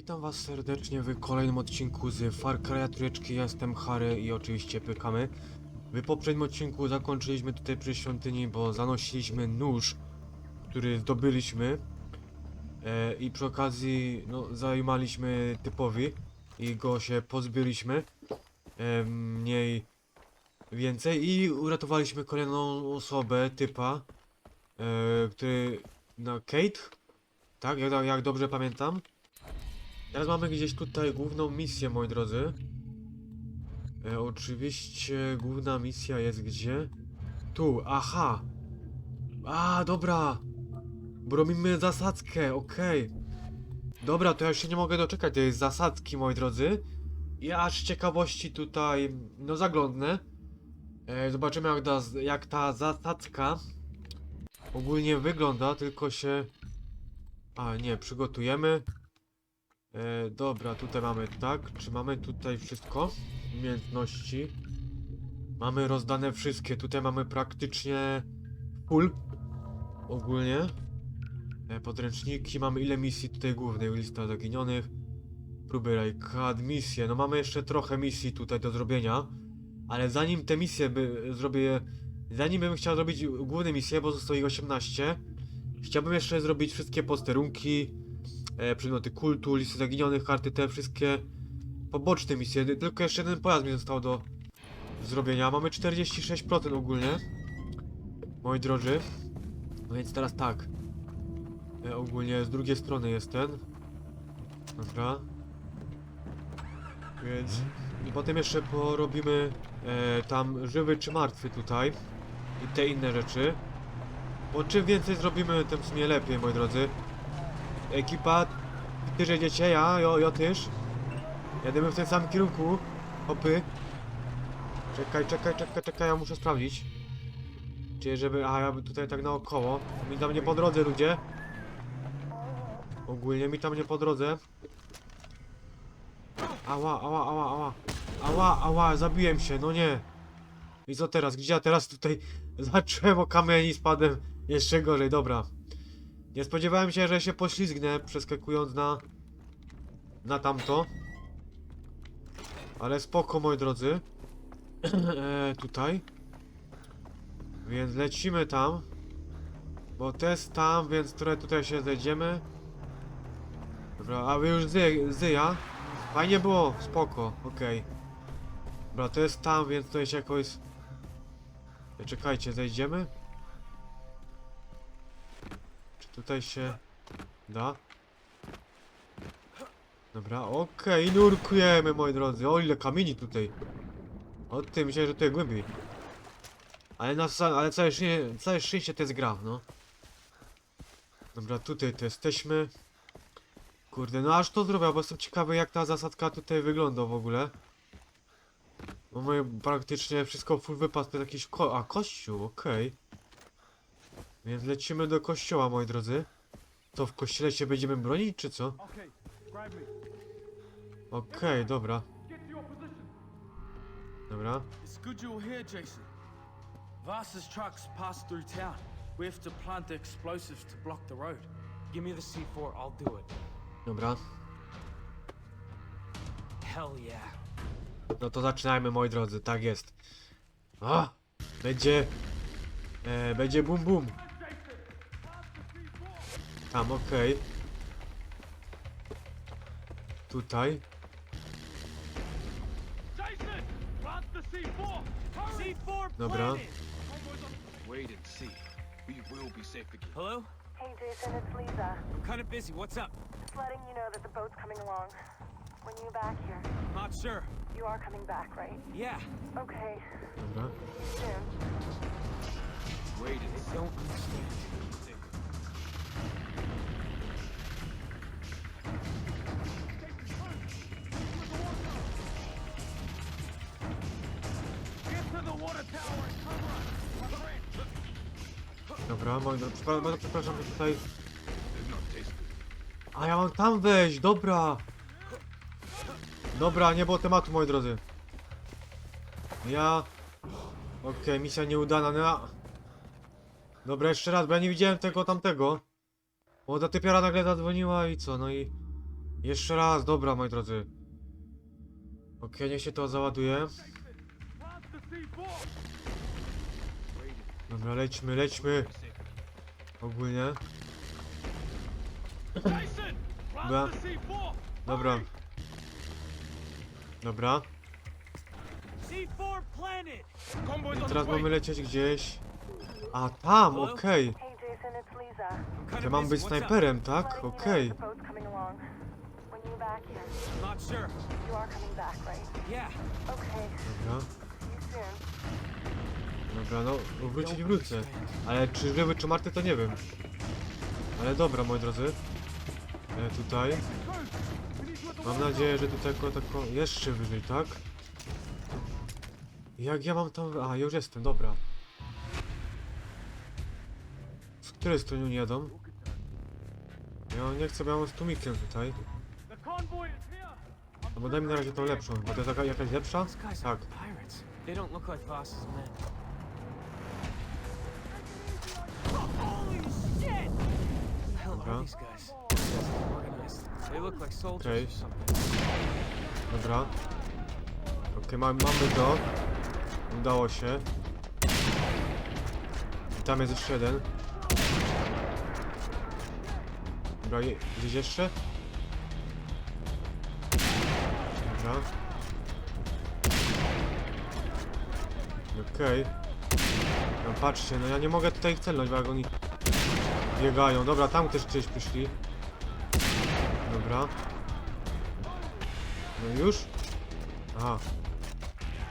Witam was serdecznie w kolejnym odcinku z Far Cry'a trójeczki. Jestem Harry i oczywiście pykamy. W poprzednim odcinku zakończyliśmy tutaj przy świątyni, bo zanosiliśmy nóż, który zdobyliśmy. E, I przy okazji no, zajmaliśmy typowi i go się pozbyliśmy. E, mniej więcej i uratowaliśmy kolejną osobę, typa, e, który, no Kate? Tak, jak, jak dobrze pamiętam. Teraz mamy gdzieś tutaj główną misję, moi drodzy. E, oczywiście główna misja jest gdzie? Tu, aha! A, dobra! Bo robimy zasadzkę, okej. Dobra, to ja się nie mogę doczekać tej zasadzki, moi drodzy. I aż ciekawości tutaj, no zaglądnę. E, zobaczymy jak ta, jak ta zasadzka ogólnie wygląda, tylko się... A, nie, przygotujemy. E, dobra, tutaj mamy tak. Czy mamy tutaj wszystko? Umiejętności. Mamy rozdane wszystkie. Tutaj mamy praktycznie full. Ogólnie. E, podręczniki. Mamy ile misji tutaj głównej? Lista zaginionych. Próby rajka, misje. No mamy jeszcze trochę misji tutaj do zrobienia. Ale zanim te misje by zrobię... Zanim bym chciał zrobić główne misje, bo zostało ich 18. Chciałbym jeszcze zrobić wszystkie posterunki e, przedmioty kultu, listy zaginionych, karty, te wszystkie poboczne misje. Tylko jeszcze jeden pojazd mi został do zrobienia. Mamy 46% ogólnie, moi drodzy. No więc teraz tak. E, ogólnie z drugiej strony jest ten. Dobra. Więc i potem jeszcze porobimy e, tam żywy czy martwy tutaj i te inne rzeczy. Bo czym więcej zrobimy, tym w sumie lepiej, moi drodzy. Ekipa, ty jedziecie, ja, ja, ja też. Jedziemy w tym samym kierunku. Hopy. Czekaj, czekaj, czekaj, czekaj, ja muszę sprawdzić. Czy żeby, a ja bym tutaj tak naokoło. Mi tam nie po drodze, ludzie. Ogólnie mi tam nie po drodze. Ała, ała, ała, ała. Ała, ała, zabiłem się, no nie. I co teraz? Gdzie ja teraz tutaj zacząłem o kamień i spadłem jeszcze gorzej, dobra. Nie spodziewałem się, że się poślizgnę przeskakując na na tamto. Ale spoko, moi drodzy. e, tutaj. Więc lecimy tam. Bo to jest tam, więc trochę tutaj się zejdziemy. Dobra, a wy już zy, zyja. Fajnie było, spoko, okej. Dobra, to jest tam, więc tutaj się jakoś... Czekajcie, zejdziemy? Tutaj się da? Dobra, okej, nurkujemy, moi drodzy. O, ile kamieni tutaj. O tym, myślałem, że tutaj głębiej. Ale, na, ale całe, szczęście, całe szczęście to jest gra, no. Dobra, tutaj to jesteśmy. Kurde, no aż to zrobię, bo jestem ciekawy jak ta zasadka tutaj wygląda w ogóle. Moje praktycznie wszystko full wypas to jakiś ko a kościół, okej. Więc lecimy do kościoła, moi drodzy. To w kościele się będziemy bronić, czy co? Okay. Okej, dobra, position. dobra. It's good you're here, Jason. Vasa's trucks pass through town. We have to plant the explosives to block the road. Give me the C4, I'll do it. Dobra. Hell yeah. No to zaczynajmy, moi drodzy, tak jest. A! Będzie... E, będzie bum bum. Tam, okej. Okay. Tutaj. Jason, plant the C4. C4 Dobra. planted! Wait and see. We will be safe again. Hello? Hey Jason, it's Lisa. I'm kinda busy, what's up? Just letting you know that the boat's coming along. When you back here, Not sure. you are coming back, right? Yeah, Okay, Dobra. soon. Wait and I don't understand. Dobra, moi drodzy, przepraszam, że tutaj... A ja mam tam wejść, dobra! Dobra, nie było tematu, moi drodzy. Ja... Okej, misja nieudana, no. Dobra, jeszcze raz, bo ja nie widziałem tego tamtego. Ta typiara nagle zadzwoniła i co, no i... Jeszcze raz, dobra, moi drodzy. Okej, niech się to załaduje. Plant the C4! Dobra, lećmy, lećmy. Ogólnie. Jason! Dobra. Plant the C4! Dobra. Dobra. C4 planted! Convoy's I teraz mamy lecieć gdzieś. A tam, okej. Kind Ja mam być snajperem, tak? Okej. Okay, Dobra. Dobra, no wrócić wrócę. Ale czy żywy, czy martwy, to nie wiem. Ale dobra, moi drodzy. E, tutaj. Mam nadzieję, że tutaj tylko tako jeszcze wyżej, tak? Jak ja mam tam... A, już jestem, dobra. Z której strony oni jadą? Ja nie chcę, bo ja mam z tłumikiem tutaj. No bo daj mi na razie tą lepszą, bo to jest jakaś lepsza? Tak. Or something. Dobra. Okej, ma, mamy to. Udało się. I tam jest jeszcze jeden. Dobra, gdzieś jeszcze? Dobra. Okej. No patrzcie, no ja nie mogę tutaj celnąć, bo jak oni biegają. Dobra, tam też gdzieś przyszli. Dobra. No już? Aha.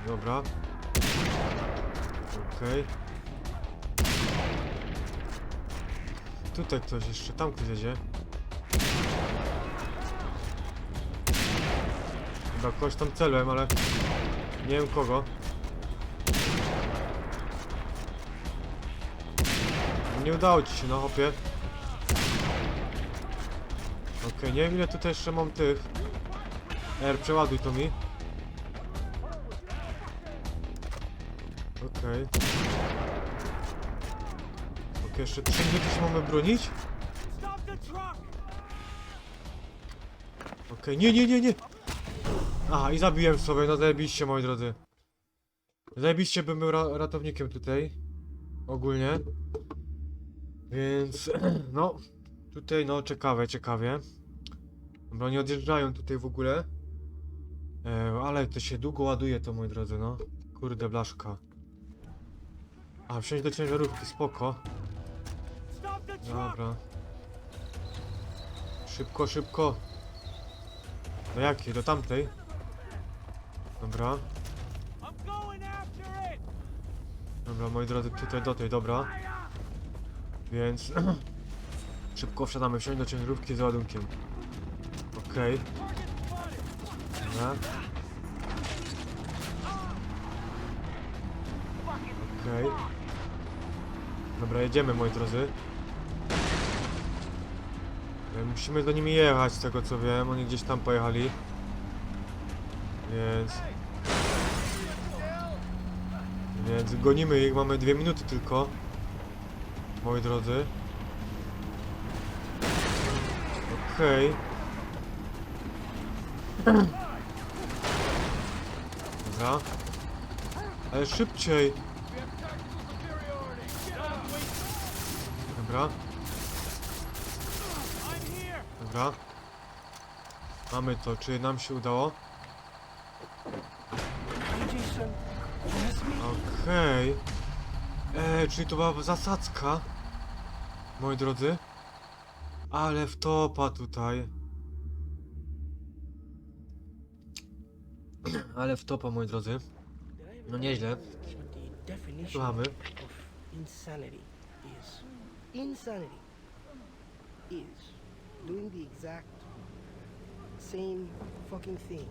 Dobra. Okej. Tutaj ktoś jeszcze, tam ktoś jedzie. Chyba kogoś tam celem, ale nie wiem kogo. Nie udało ci się, no hopie. Okej, nie wiem ile tutaj jeszcze mam tych. R, przeładuj to mi. Okej. Okej, jeszcze 3 minuty się mamy bronić? Okej, nie, nie, nie, nie! Aha, i zabiłem sobie, no zajebiście, moi drodzy. Zajebiście bym był ra ratownikiem tutaj. Ogólnie. Więc, no, tutaj, no, ciekawe, ciekawie. Bo oni odjeżdżają tutaj w ogóle. E, ale to się długo ładuje to, moi drodzy, no. Kurde, blaszka. A, wsiąść do ciężarówki, spoko. Dobra. Szybko, szybko. Do jakiej? Do tamtej? Dobra. Dobra, moi drodzy, tutaj do tej, dobra. Więc... szybko wsiadamy, wsiąść do ciężarówki z ładunkiem. Okej. Dobra. Okej. Dobra, jedziemy, moi drodzy. E, Musimy do nimi jechać, z tego co wiem. Oni gdzieś tam pojechali. Więc... Więc gonimy ich, mamy dwie minuty tylko. Moi drodzy. Okej. Dobra. Ale szybciej. Dobra. Dobra. Mamy to. Czy nam się udało? Okej. Eee, czyli to była zasadzka. Moi drodzy. Ale wtopa tutaj. Ale wtopa, moi drodzy. No nieźle. Słuchamy. insanity is insanity is doing the exact same fucking thing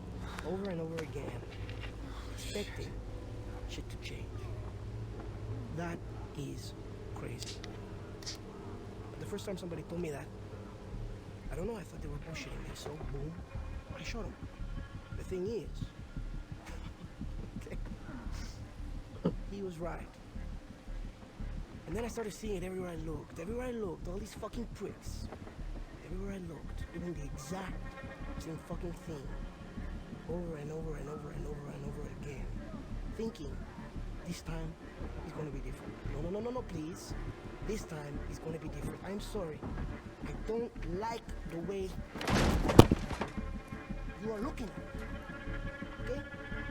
over and over again expecting shit to change that is crazy the first time somebody told me that i don't know i thought they were bullshitting me so boom i shot him the thing is okay he was right. And then I started seeing it everywhere I looked. Everywhere I looked, all these fucking pricks. Everywhere I looked, doing the exact same fucking thing over and over and over and over and over again, thinking this time going to be different. No, no, no, no, no, please. This time going to be different. I'm sorry. I don't like the way you are looking at me. Okay?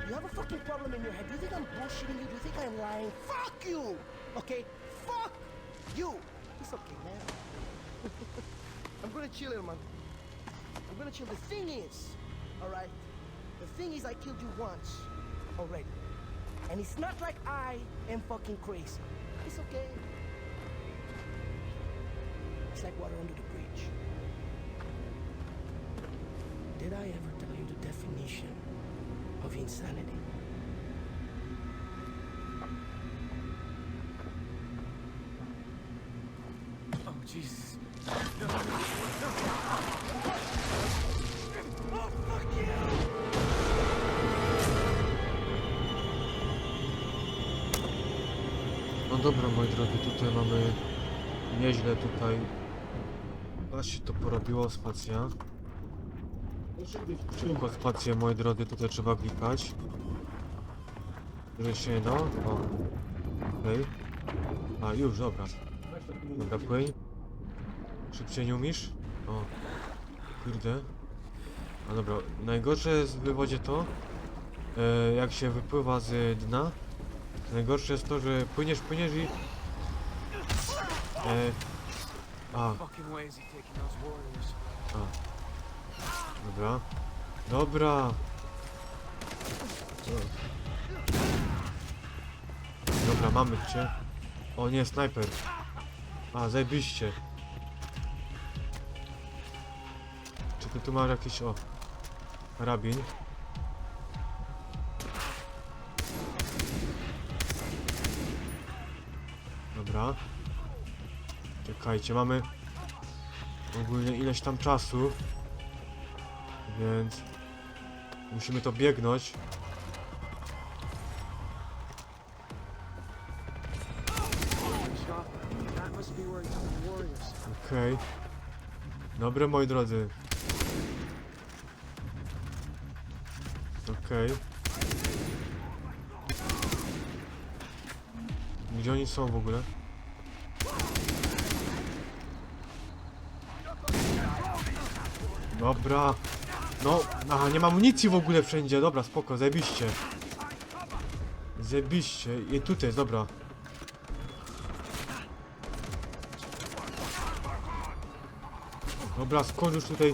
You have a fucking problem in your head. Do you think I'm bullshitting you? Do you think I'm lying? Fuck you! Okay? Fuck you! It's okay, man. I'm gonna chill here, man. I'm gonna chill. The thing is, alright? The thing is, I killed you once already. And it's not like I am fucking crazy. It's okay. It's like water under the bridge. Did I ever tell you the definition of insanity? Oh, Jesus. No dobra, moi drodzy, tutaj mamy nieźle tutaj. Aż się to porobiło, spacja. Szybko spację, moi drodzy, tutaj trzeba klikać. Że się da? O. Okej. A, już, dobra. Dobra, płyń. Szybciej nie umiesz? O. Kurde. A dobra, najgorsze jest w wywodzie to, e, jak się wypływa z dna, Najgorsze jest to, że płyniesz, płyniesz i... E... A, warriors? dobra. Dobra! Dobra, mamy cię. O nie, snajper. A, zajebiście. Czy ty tu masz jakiś, o... Karabin. Czekajcie, mamy ogólnie ileś tam czasu. Więc musimy to biegnąć. Okej. Dobre, moi drodzy. Okej. Gdzie oni są w ogóle? Dobra. No, aha, nie mam amunicji w ogóle wszędzie. Dobra, spoko, zajebiście. Zajebiście. I tutaj jest, dobra. Dobra, skąd już tutaj...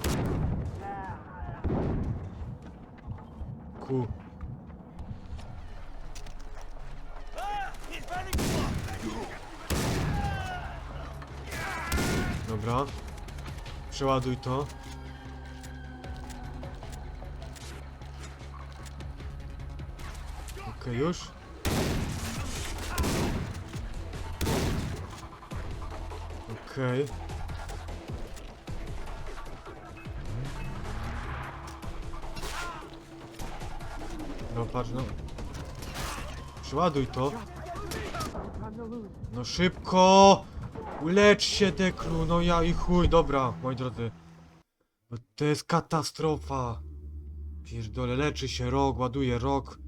Ku... Dobra. Przeładuj to. Okej, już. Okej. No patrz, no. Przeładuj to. No szybko! Ulecz się, Deklu, no ja i chuj, dobra, moi drodzy. Bo to jest katastrofa. Pierdolę, leczy się rok, ładuje rok.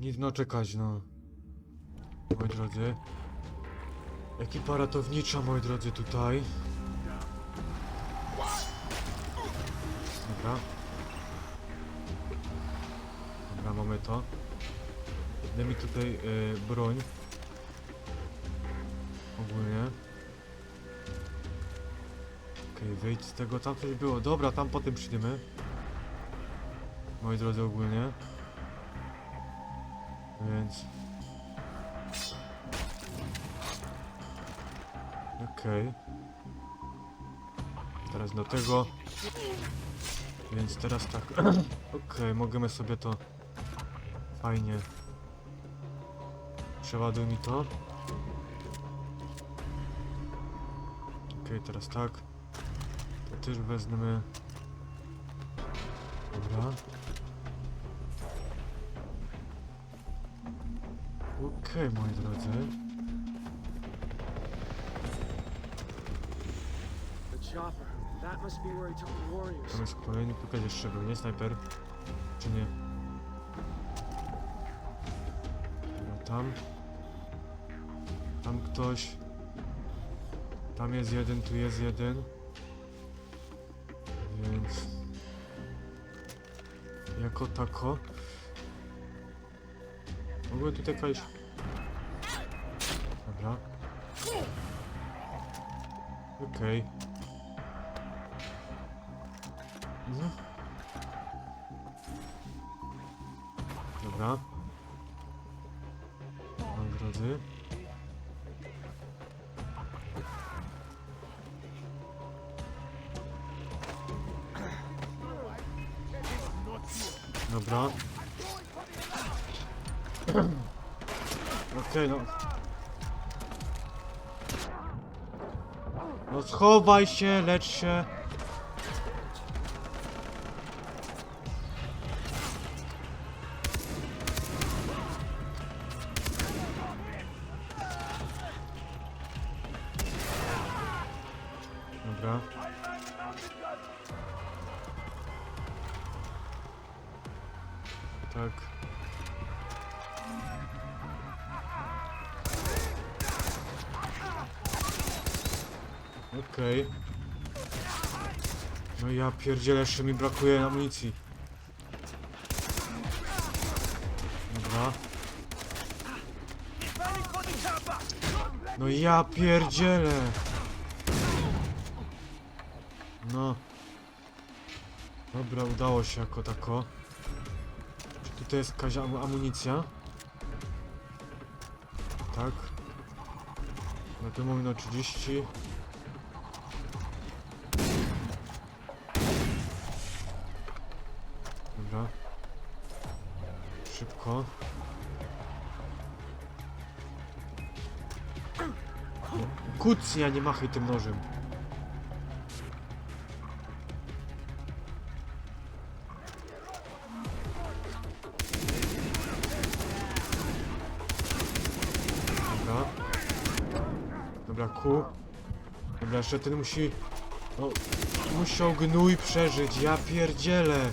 Nic no czekać, no. Moi drodzy. Ekipa ratownicza, moi drodzy, tutaj. Dobra. Dobra, mamy to. Daj mi tutaj y, broń. Ogólnie. Okej, wyjdź z tego, tam coś było. Dobra, tam potem przyjdziemy. Moi drodzy, ogólnie. Więc... Okej. Teraz do tego. Więc teraz tak. Okej, możemy sobie to fajnie. Przeładuj mi to. Okej, teraz tak. To też wezmę. Dobra. Okej, moi drodzy. Tam jest kolejny tukaj jeszcze był, nie? Snajper? Czy nie? Dobra, tam. Tam ktoś. Tam jest jeden, tu jest jeden. Więc... Jako tako. Mogłem tutaj jakaś... Okej. Mhm. Dobra. Moi drodzy. Dobra. Okej, no. No schowaj się, lecz się. Ja pierdzielę, jeszcze mi brakuje amunicji. Dobra. No ja pierdzielę. No. Dobra, udało się jako tako. Czy tutaj jest jakaś am amunicja? Tak. Na tym moment 30. Dobra. Szybko. Kucnia, nie machaj tym nożem. Dobra. Dobra, ku. Dobra, jeszcze ten musi... No, musiał gnój przeżyć, ja pierdzielę.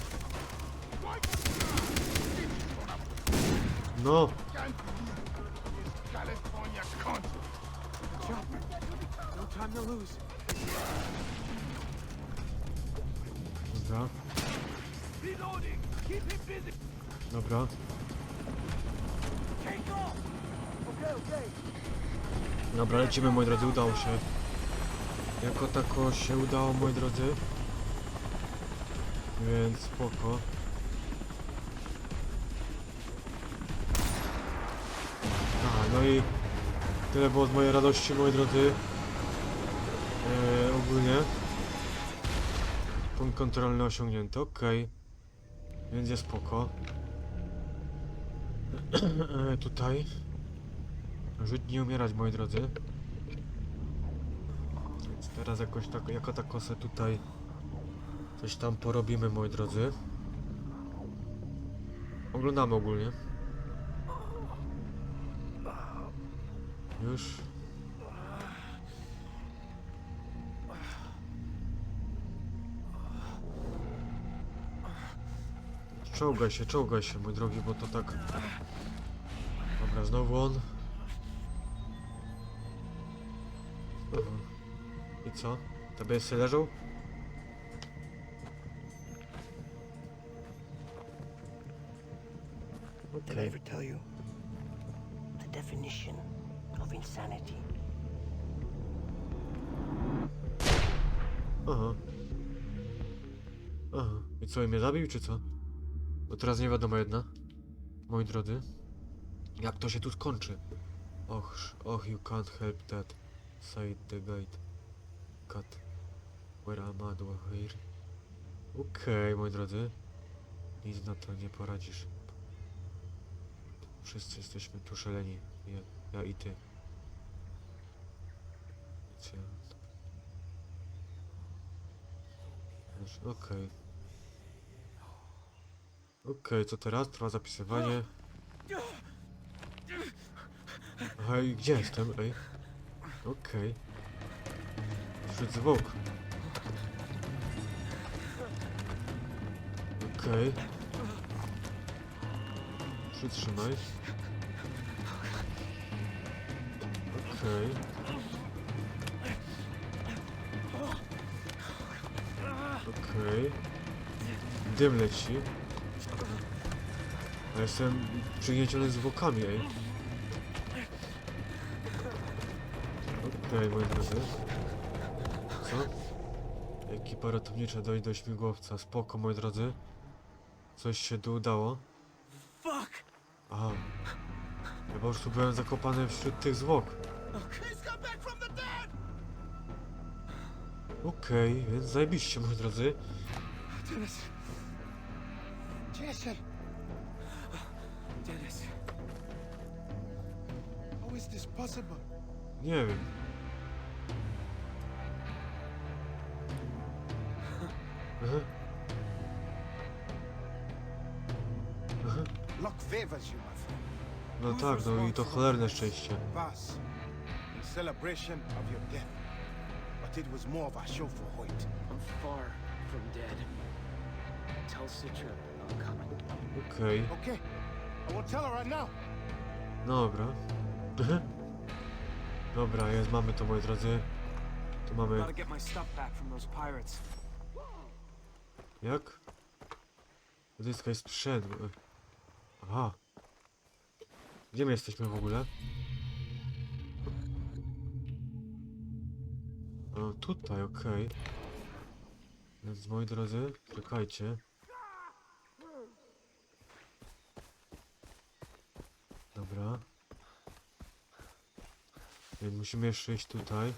No, dobra. Dobra. Dobra, lecimy moi drodzy, udało się. Jako tako się udało moi drodzy. Więc spoko. No i tyle było z mojej radości moi drodzy. Eee, ogólnie. Punkt kontrolny osiągnięty, okej. Więc jest spoko. E, tutaj. Żyć nie umierać, moi drodzy. Więc teraz jakoś tak, jako tak kosę tutaj coś tam porobimy, moi drodzy. Oglądamy ogólnie. Już. Czołgaj się, czołgaj się, mój drogi, bo to tak... Dobra, znowu on. Znowu. I co? Tobie sobie leżą? Did I ever tell you the definition of insanity? Aha. Aha. I co, mnie zabił, czy co? Bo teraz nie wiadomo jedna. Moi drodzy. Jak to się tu skończy? Och, och, you can't help that. Side the guide. Cut. Where am I, here? Okej, moi drodzy. Nic na to nie poradzisz. Wszyscy jesteśmy tu szaleni. Ja, ja i ty. Cię. Już, okej. Okay. Okej, okay, co teraz? Trwa zapisywanie. Aha, gdzie jestem? Ej. Okej. Okay. Wśród zwłok. Okej. Okay. Przytrzymaj. Okej. Okay. Okej. Dym leci. A jestem przygnieciony zwłokami, ej. Okej, moi drodzy. Co? Ekipa ratownicza dojdzie do śmigłowca. Spoko, moi drodzy. Coś się tu udało. Fuck! Aha. Ja po prostu byłem zakopany wśród tych zwłok. Okej, więc zajebiście, moi drodzy. Dennis. Jason, Dennis. how is this possible? Nie wiem. Aha. Aha. Luck favors you, my friend. No tak, no i to cholerne szczęście. Celebration of your death. It was more of a show for Hoyt. I'm far from dead. Tell Citra I'm coming. Okej, Okay, I will tell her right now. dobra. Dobra, jest, mamy to, moi drodzy. Tu mamy... Gotta get my stuff back from those pirates. Jak? Odzyskaj sprzęt. Aha. Gdzie my jesteśmy w ogóle? O, tutaj, okej. Więc moi drodzy, czekajcie. Dobra. Więc musimy jeszcze iść tutaj.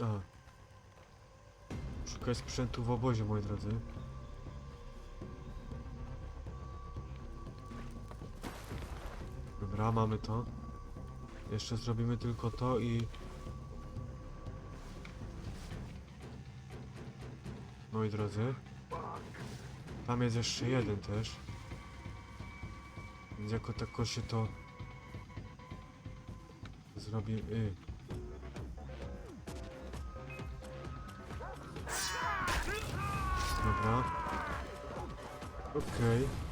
Aha. Szukaj sprzętu w obozie, moi drodzy. Dobra, mamy to. Jeszcze zrobimy tylko to i... Moi drodzy. Tam jest jeszcze jeden też. Więc jako tako się to... Zrobi... Y. Dobra. Okej.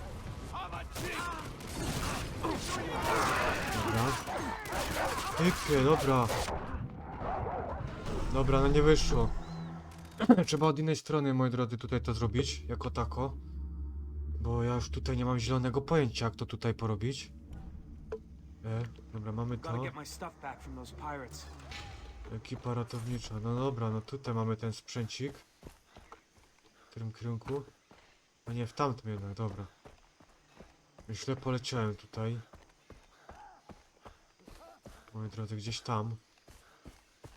Dobra. Pyknie, dobra. Dobra, no nie wyszło. Trzeba od innej strony, moi drodzy, tutaj to zrobić, jako tako. Bo ja już tutaj nie mam zielonego pojęcia, jak to tutaj porobić. E, dobra, mamy to. Ekipa ratownicza. No dobra, no tutaj mamy ten sprzęcik. W którym kierunku? A nie, w tamtym jednak, dobra. Źle poleciałem tutaj. Moi drodzy, gdzieś tam.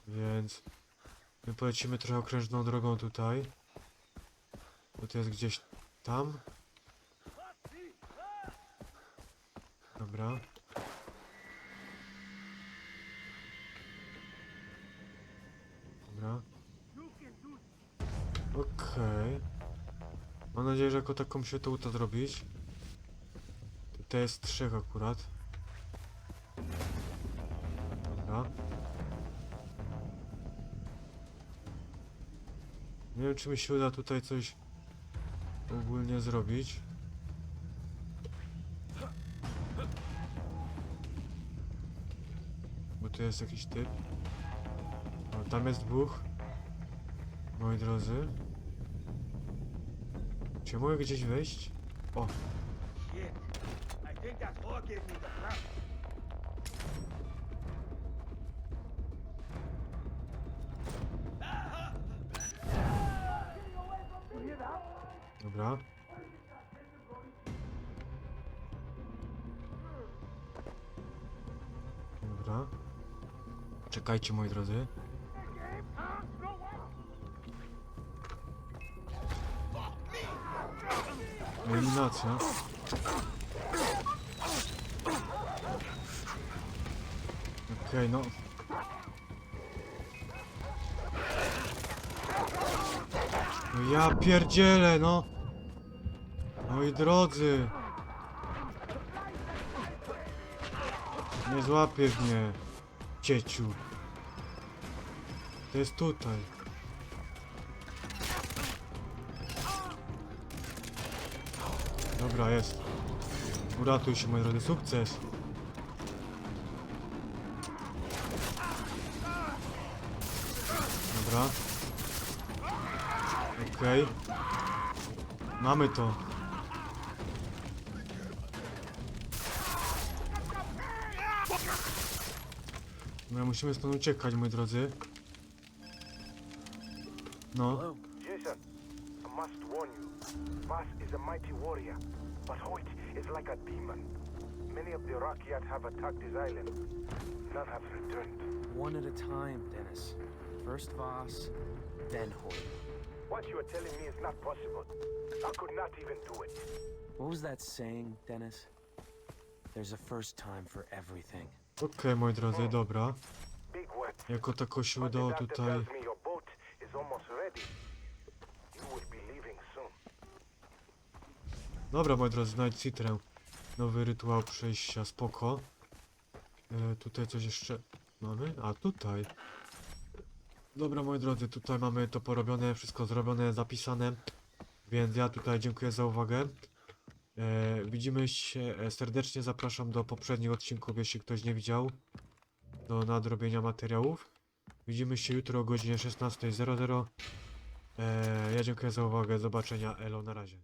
Więc... My polecimy trochę okrężną drogą tutaj. Bo to jest gdzieś tam. Dobra. Dobra. Okej. Mam nadzieję, że jako taką się to uda zrobić. Tutaj jest trzech akurat. Wiem, czy mi się uda tutaj coś ogólnie zrobić. Bo tu jest jakiś typ. O, tam jest dwóch. Moi drodzy. Czy mogę gdzieś wejść? O, dobra. Dobra. Czekajcie, moi drodzy. Eliminacja. Okej, no. No ja pierdzielę, no. Moi drodzy. Nie złapie mnie, cieciu. To jest tutaj. Dobra, jest. Uratuj się, moi drodzy, sukces. Dobra. Okej. Mamy to. No, musimy stąd uciekać, moi drodzy. No. Jason, I must warn you. Vass is a mighty warrior, but Hoyt is like a demon. Many of the Rakyat have attacked his island. None have returned. One at a time, Dennis. First Voss, then Hoyt. What you are telling me is not possible. I could not even do it. What was that saying, Dennis? There's a first time for everything. Okej, moi drodzy, dobra. Jako tako się udało tutaj... Dobra, moi drodzy, Night Citrę. Nowy rytuał przejścia, spoko. E, tutaj coś jeszcze mamy? A, tutaj. Dobra, moi drodzy, tutaj mamy to porobione, wszystko zrobione, zapisane. Więc ja tutaj dziękuję za uwagę. E, widzimy się, e, serdecznie zapraszam do poprzednich odcinków, jeśli ktoś nie widział. Do nadrobienia materiałów. Widzimy się jutro o godzinie 16.00. E, ja dziękuję za uwagę, zobaczenia, elo, na razie.